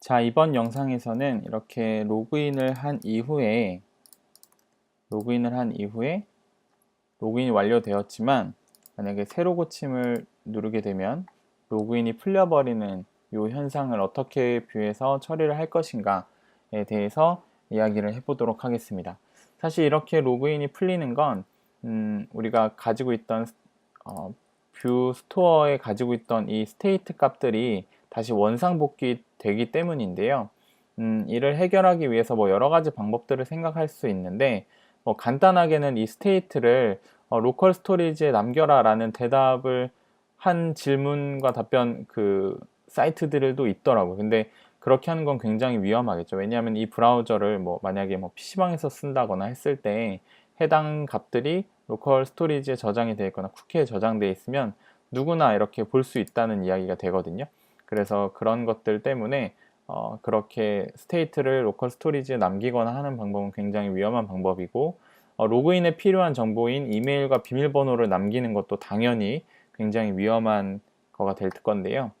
자, 이번 영상에서는 이렇게 로그인을 한 이후에 로그인을 한 이후에 로그인이 완료되었지만 만약에 새로 고침을 누르게 되면 로그인이 풀려버리는 이 현상을 어떻게 뷰에서 처리를 할 것인가에 대해서 이야기를 해보도록 하겠습니다. 사실 이렇게 로그인이 풀리는 건 음, 우리가 가지고 있던 어, 뷰 스토어에 가지고 있던 이 스테이트 값들이 다시 원상복귀 되기 때문인데요. 음, 이를 해결하기 위해서 뭐 여러 가지 방법들을 생각할 수 있는데 뭐 간단하게는 이 스테이트를 어, 로컬 스토리지에 남겨라 라는 대답을 한 질문과 답변 그 사이트들도 있더라고요. 근데 그렇게 하는 건 굉장히 위험하겠죠. 왜냐하면 이 브라우저를 뭐 만약에 뭐 PC방에서 쓴다거나 했을 때 해당 값들이 로컬 스토리지에 저장이 되어 있거나 쿠키에 저장되어 있으면 누구나 이렇게 볼 수 있다는 이야기가 되거든요. 그래서 그런 것들 때문에 어, 그렇게 스테이트를 로컬 스토리지에 남기거나 하는 방법은 굉장히 위험한 방법이고 어, 로그인에 필요한 정보인 이메일과 비밀번호를 남기는 것도 당연히 굉장히 위험한 거가 될 건데요.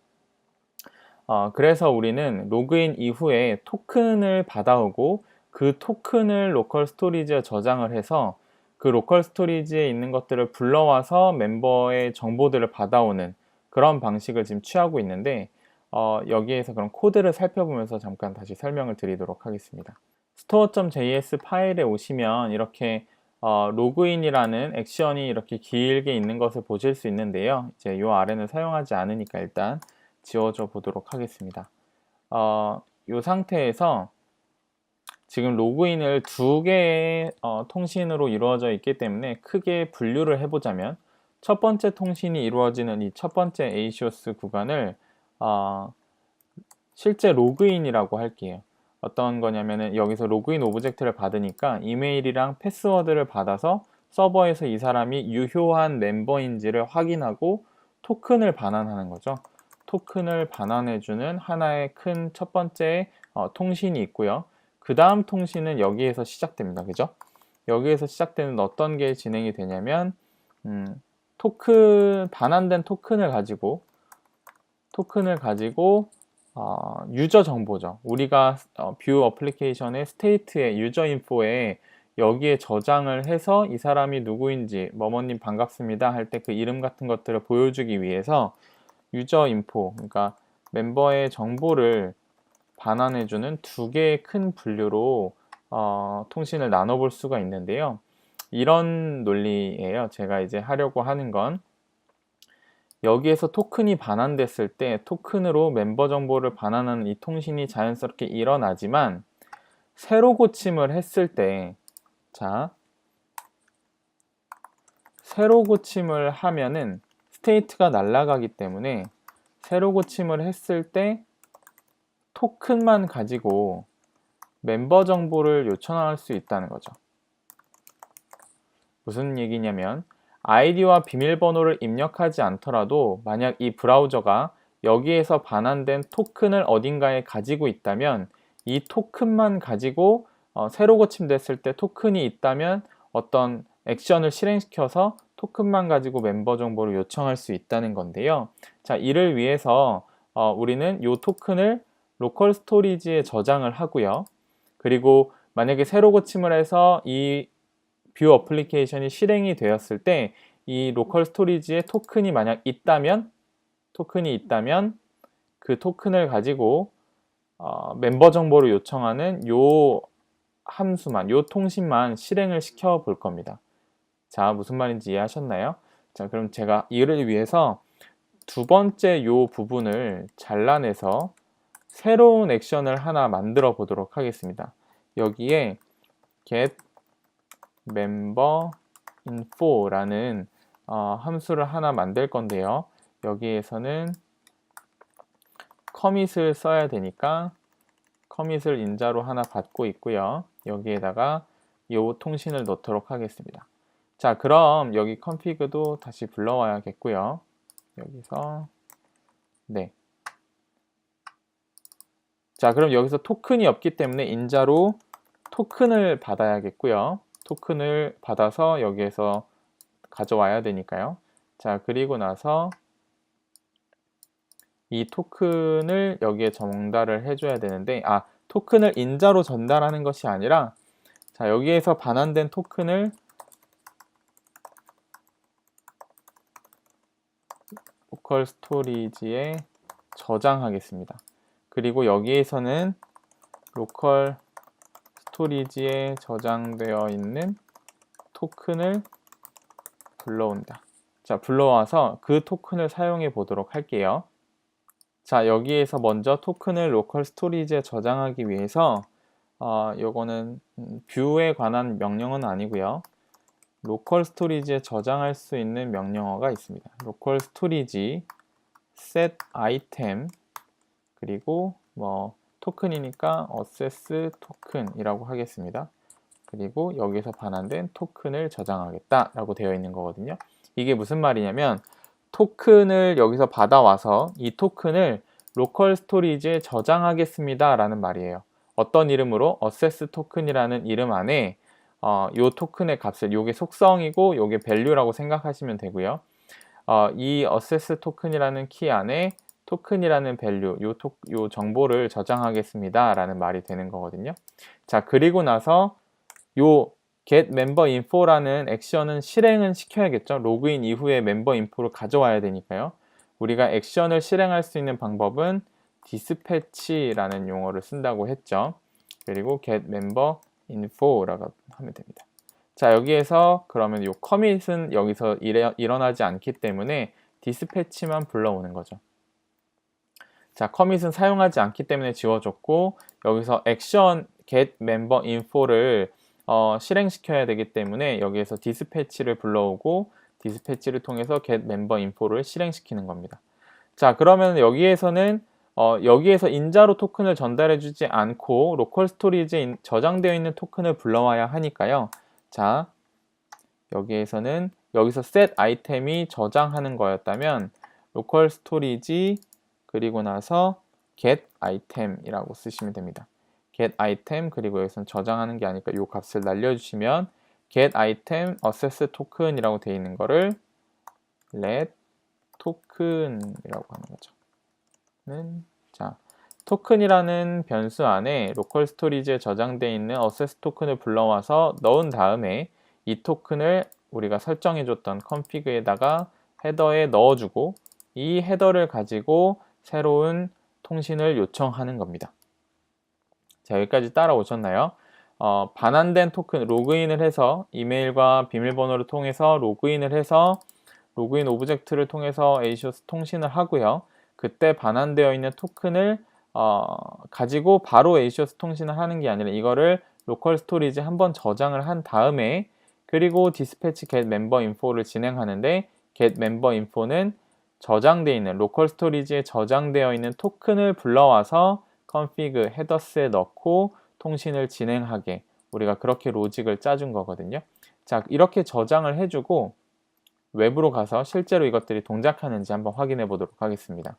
어, 그래서 우리는 로그인 이후에 토큰을 받아오고 그 토큰을 로컬 스토리지에 저장을 해서 그 로컬 스토리지에 있는 것들을 불러와서 멤버의 정보들을 받아오는 그런 방식을 지금 취하고 있는데 어, 여기에서 그럼 코드를 살펴보면서 잠깐 다시 설명을 드리도록 하겠습니다. store.js 파일에 오시면 이렇게 어, 로그인이라는 액션이 이렇게 길게 있는 것을 보실 수 있는데요. 이제 이 아래는 사용하지 않으니까 일단 지워줘 보도록 하겠습니다. 어, 이 상태에서 지금 로그인을 두 개의 어, 통신으로 이루어져 있기 때문에 크게 분류를 해보자면 첫 번째 통신이 이루어지는 이 첫 번째 ACOS 구간을 어, 실제 로그인이라고 할게요. 어떤 거냐면은 여기서 로그인 오브젝트를 받으니까 이메일이랑 패스워드를 받아서 서버에서 이 사람이 유효한 멤버인지를 확인하고 토큰을 반환하는 거죠. 토큰을 반환해주는 하나의 큰 첫 번째 어, 통신이 있고요. 그 다음 통신은 여기에서 시작됩니다. 그죠? 여기에서 시작되는 어떤 게 진행이 되냐면 음, 토큰 반환된 토큰을 가지고 토큰을 가지고 어, 유저 정보죠. 우리가 어, 뷰 어플리케이션의 스테이트의 유저 인포에 여기에 저장을 해서 이 사람이 누구인지 머머님 반갑습니다 할 때 그 이름 같은 것들을 보여주기 위해서 유저 인포 그러니까 멤버의 정보를 반환해주는 두 개의 큰 분류로 어, 통신을 나눠볼 수가 있는데요. 이런 논리예요. 제가 이제 하려고 하는 건 여기에서 토큰이 반환됐을 때 토큰으로 멤버 정보를 반환하는 이 통신이 자연스럽게 일어나지만 새로 고침을 했을 때 자, 새로 고침을 하면은 스테이트가 날아가기 때문에 새로 고침을 했을 때 토큰만 가지고 멤버 정보를 요청할 수 있다는 거죠. 무슨 얘기냐면 아이디와 비밀번호를 입력하지 않더라도 만약 이 브라우저가 여기에서 반환된 토큰을 어딘가에 가지고 있다면 이 토큰만 가지고 어, 새로 고침됐을 때 토큰이 있다면 어떤 액션을 실행시켜서 토큰만 가지고 멤버 정보를 요청할 수 있다는 건데요. 자, 이를 위해서 어, 우리는 이 토큰을 로컬 스토리지에 저장을 하고요. 그리고 만약에 새로 고침을 해서 이 뷰 어플리케이션이 실행이 되었을 때 이 로컬 스토리지에 토큰이 만약 있다면 토큰이 있다면 그 토큰을 가지고 어, 멤버 정보를 요청하는 요 함수만 요 통신만 실행을 시켜 볼 겁니다. 자 무슨 말인지 이해하셨나요? 자 그럼 제가 이를 위해서 두 번째 요 부분을 잘라내서 새로운 액션을 하나 만들어 보도록 하겠습니다. 여기에 get member info라는 어, 함수를 하나 만들 건데요. 여기에서는 커밋을 써야 되니까 커밋을 인자로 하나 받고 있고요. 여기에다가 이 통신을 넣도록 하겠습니다. 자, 그럼 여기 config도 다시 불러와야겠고요. 여기서 네. 자, 그럼 여기서 토큰이 없기 때문에 인자로 토큰을 받아야겠고요. 토큰을 받아서 여기에서 가져와야 되니까요. 자, 그리고 나서 이 토큰을 여기에 전달을 해줘야 되는데 아 토큰을 인자로 전달하는 것이 아니라 자 여기에서 반환된 토큰을 로컬 스토리지에 저장하겠습니다. 그리고 여기에서는 로컬 스토리지에 저장되어 있는 토큰을 불러온다. 자, 불러와서 그 토큰을 사용해 보도록 할게요. 자, 여기에서 먼저 토큰을 로컬 스토리지에 저장하기 위해서 어, 요거는 뷰에 관한 명령은 아니고요. 로컬 스토리지에 저장할 수 있는 명령어가 있습니다. 로컬 스토리지 set item 그리고 뭐 토큰이니까 access 토큰이라고 하겠습니다. 그리고 여기서 반환된 토큰을 저장하겠다 라고 되어 있는 거거든요. 이게 무슨 말이냐면 토큰을 여기서 받아와서 이 토큰을 로컬 스토리지에 저장하겠습니다 라는 말이에요. 어떤 이름으로 access 토큰이라는 이름 안에 어, 요 토큰의 값을 요게 속성이고 요게 value라고 생각하시면 되고요. 어, 이 access 토큰이라는 키 안에 토큰이라는 value, 요, 토, 요 정보를 저장하겠습니다 라는 말이 되는 거거든요. 자, 그리고 나서 요 get member info라는 액션은 실행은 시켜야겠죠. 로그인 이후에 멤버 인포를 가져와야 되니까요. 우리가 액션을 실행할 수 있는 방법은 dispatch라는 용어를 쓴다고 했죠. 그리고 get member info라고 하면 됩니다. 자 여기에서 그러면 요 커밋은 여기서 일어나지 않기 때문에 디스패치만 불러오는 거죠. 자 커밋은 사용하지 않기 때문에 지워졌고 여기서 액션 get member info를 어, 실행시켜야 되기 때문에 여기에서 디스패치를 불러오고 디스패치를 통해서 get member info를 실행시키는 겁니다. 자 그러면 여기에서는 어, 여기에서 인자로 토큰을 전달해 주지 않고 로컬 스토리지에 저장되어 있는 토큰을 불러와야 하니까요. 자 여기에서는 여기서 set 아이템이 저장하는 거였다면 로컬 스토리지 그리고 나서 get 아이템이라고 쓰시면 됩니다. get item 그리고 여기서는 저장하는 게 아니까 이 값을 날려주시면 get item access token이라고 되어 있는 거를 let token이라고 하는 거죠. 는 자, 토큰이라는 변수 안에 로컬 스토리지에 저장되어 있는 access 토큰을 불러와서 넣은 다음에 이 토큰을 우리가 설정해 줬던 config에다가 헤더에 넣어주고 이 헤더를 가지고 새로운 통신을 요청하는 겁니다. 자, 여기까지 따라오셨나요? 어, 반환된 토큰 로그인을 해서 이메일과 비밀번호를 통해서 로그인을 해서 로그인 오브젝트를 통해서 에이시오스 통신을 하고요. 그때 반환되어 있는 토큰을 어, 가지고 바로 에이시오스 통신을 하는 게 아니라 이거를 로컬 스토리지 한번 저장을 한 다음에 그리고 디스패치 get member info를 진행하는데 get member info는 저장되어 있는 로컬 스토리지에 저장되어 있는 토큰을 불러와서 config 헤더스에 넣고 통신을 진행하게 우리가 그렇게 로직을 짜준 거거든요. 자, 이렇게 저장을 해주고 외부로 가서 실제로 이것들이 동작하는지 한번 확인해 보도록 하겠습니다.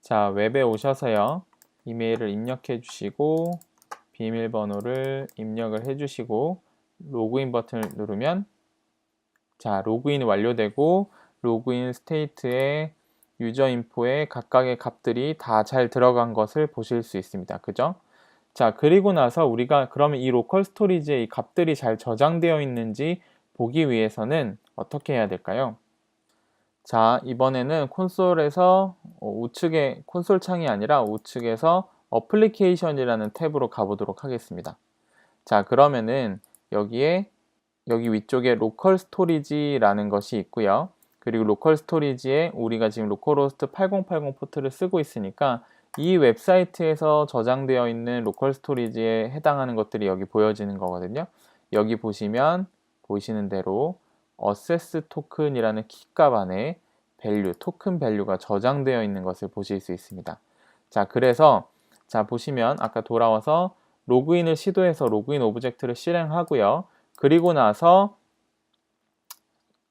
자, 웹에 오셔서요. 이메일을 입력해 주시고 비밀번호를 입력을 해 주시고 로그인 버튼을 누르면 자, 로그인이 완료되고 로그인 스테이트에 유저 인포에 각각의 값들이 다 잘 들어간 것을 보실 수 있습니다. 그죠? 자, 그리고 나서 우리가 그러면 이 로컬 스토리지에 이 값들이 잘 저장되어 있는지 보기 위해서는 어떻게 해야 될까요? 자, 이번에는 콘솔에서 어, 우측에 콘솔 창이 아니라 우측에서 어플리케이션이라는 탭으로 가보도록 하겠습니다. 자, 그러면은 여기에 여기 위쪽에 로컬 스토리지라는 것이 있고요. 그리고 로컬 스토리지에 우리가 지금 로컬호스트 8080 포트를 쓰고 있으니까 이 웹사이트에서 저장되어 있는 로컬 스토리지에 해당하는 것들이 여기 보여지는 거거든요. 여기 보시면 보시는 대로 어세스 토큰이라는 키값 안에 밸류, 토큰 밸류가 저장되어 있는 것을 보실 수 있습니다. 자, 그래서 자 보시면 아까 돌아와서 로그인을 시도해서 로그인 오브젝트를 실행하고요. 그리고 나서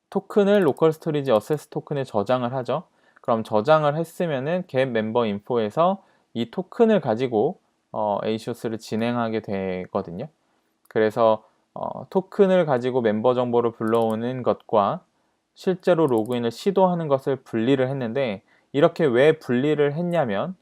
토큰을 로컬 스토리지 어세스 토큰에 저장을 하죠. 그럼 저장을 했으면은 get member info에서 이 토큰을 가지고 어, 에이쇼스를 진행하게 되거든요. 그래서 어, 토큰을 가지고 멤버 정보를 불러오는 것과 실제로 로그인을 시도하는 것을 분리를 했는데 이렇게 왜 분리를 했냐면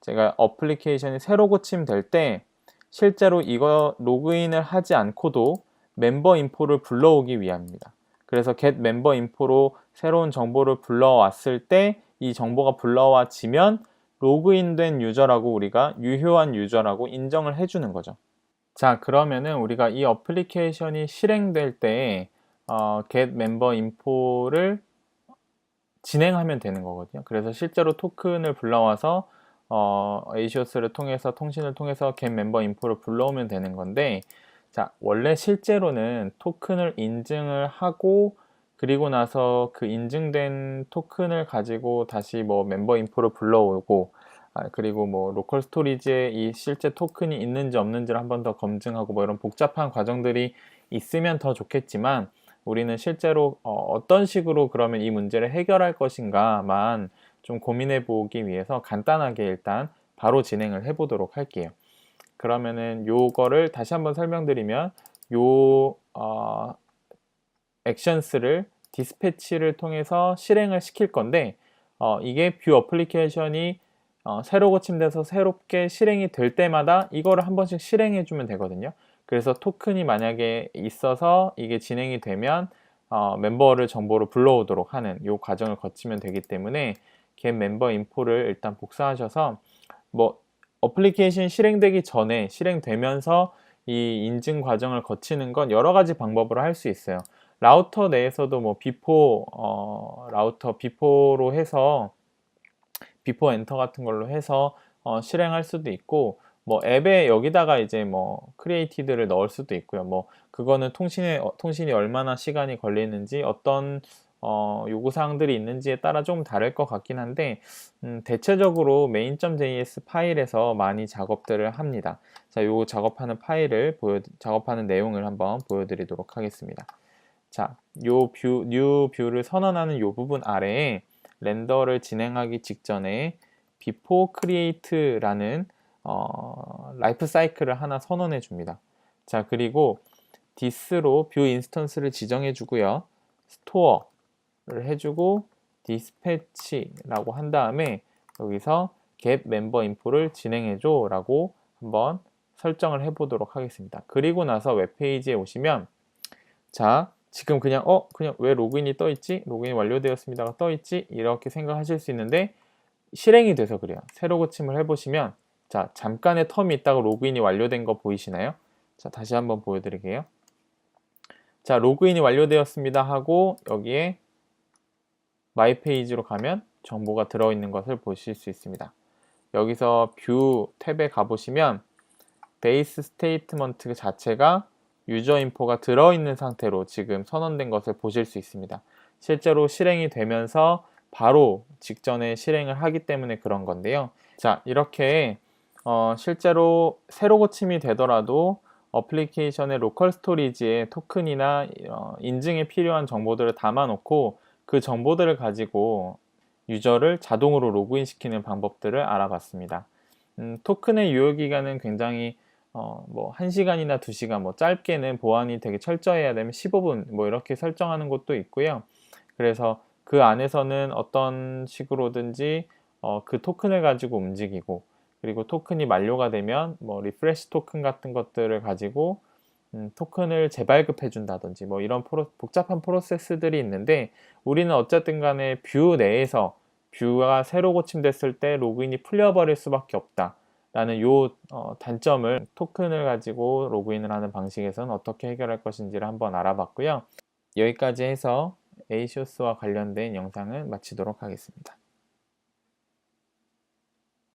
제가 어플리케이션이 새로 고침될 때 실제로 이거 로그인을 하지 않고도 멤버 인포를 불러오기 위함입니다. 그래서 get 멤버 인포로 새로운 정보를 불러왔을 때 이 정보가 불러와지면 로그인된 유저라고 우리가 유효한 유저라고 인정을 해주는 거죠. 자 그러면은 우리가 이 어플리케이션이 실행될 때 어, get member info를 진행하면 되는 거거든요. 그래서 실제로 토큰을 불러와서 어, 에이시오스를 통해서 통신을 통해서 get member info를 불러오면 되는 건데 자 원래 실제로는 토큰을 인증을 하고 그리고 나서 그 인증된 토큰을 가지고 다시 뭐 멤버 인포를 불러오고 아, 그리고 뭐 로컬 스토리지에 이 실제 토큰이 있는지 없는지를 한 번 더 검증하고 뭐 이런 복잡한 과정들이 있으면 더 좋겠지만 우리는 실제로 어, 떤 식으로 그러면 이 문제를 해결할 것인가만 좀 고민해 보기 위해서 간단하게 일단 바로 진행을 해 보도록 할게요. 그러면은 요거를 다시 한번 설명드리면 요 어, 액션스를 디스패치를 통해서 실행을 시킬 건데 어, 이게 뷰 어플리케이션이 어, 새로 고침돼서 새롭게 실행이 될 때마다 이거를 한 번씩 실행해 주면 되거든요. 그래서 토큰이 만약에 있어서 이게 진행이 되면 어, 멤버를 정보로 불러오도록 하는 이 과정을 거치면 되기 때문에 get 멤버 인포를 일단 복사하셔서 뭐 어플리케이션 실행되기 전에 실행되면서 이 인증 과정을 거치는 건 여러 가지 방법으로 할 수 있어요. 라우터 내에서도 뭐 비포 어, 라우터 비포로 해서 비포 엔터 같은 걸로 해서 어, 실행할 수도 있고 뭐 앱에 여기다가 이제 뭐 크리에이티드를 넣을 수도 있고요. 뭐 그거는 통신에 어, 통신이 얼마나 시간이 걸리는지 어떤 어, 요구사항들이 있는지에 따라 좀 다를 것 같긴 한데 음, 대체적으로 main.js 파일에서 많이 작업들을 합니다. 자, 요 작업하는 파일을 보여 작업하는 내용을 한번 보여드리도록 하겠습니다. 자, 요 뷰, 뉴 뷰를 선언하는 요 부분 아래에 렌더를 진행하기 직전에 before create라는 어, 라이프 사이클을 하나 선언해 줍니다. 자, 그리고 this로 뷰 인스턴스를 지정해 주고요. store를 해주고 dispatch라고 한 다음에 여기서 get member info를 진행해 줘 라고 한번 설정을 해 보도록 하겠습니다. 그리고 나서 웹페이지에 오시면 자, 지금 그냥 어 그냥 왜 로그인이 떠 있지? 로그인 완료되었습니다가 떠 있지? 이렇게 생각하실 수 있는데 실행이 돼서 그래요. 새로 고침을 해보시면 자 잠깐의 텀이 있다가 로그인이 완료된 거 보이시나요? 자 다시 한번 보여드릴게요. 자 로그인이 완료되었습니다 하고 여기에 마이 페이지로 가면 정보가 들어있는 것을 보실 수 있습니다 여기서 뷰 탭에 가보시면 베이스 스테이트먼트 자체가 유저 인포가 들어있는 상태로 지금 선언된 것을 보실 수 있습니다. 실제로 실행이 되면서 바로 직전에 실행을 하기 때문에 그런 건데요. 자, 이렇게 어, 실제로 새로 고침이 되더라도 어플리케이션의 로컬 스토리지에 토큰이나 어, 인증에 필요한 정보들을 담아놓고 그 정보들을 가지고 유저를 자동으로 로그인 시키는 방법들을 알아봤습니다. 음, 토큰의 유효 기간은 굉장히 어, 뭐 1시간이나 2시간 뭐 짧게는 보안이 되게 철저해야 되면 15분 뭐 이렇게 설정하는 것도 있고요. 그래서 그 안에서는 어떤 식으로든지 어, 그 토큰을 가지고 움직이고 그리고 토큰이 만료가 되면 뭐 리프레시 토큰 같은 것들을 가지고 음, 토큰을 재발급해 준다든지 뭐 이런 프로, 복잡한 프로세스들이 있는데 우리는 어쨌든 간에 뷰 내에서 뷰가 새로 고침됐을 때 로그인이 풀려버릴 수밖에 없다. 라는 요 어, 단점을 토큰을 가지고 로그인을 하는 방식에서는 어떻게 해결할 것인지를 한번 알아봤고요. 여기까지 해서 에이쇼스와 관련된 영상을 마치도록 하겠습니다.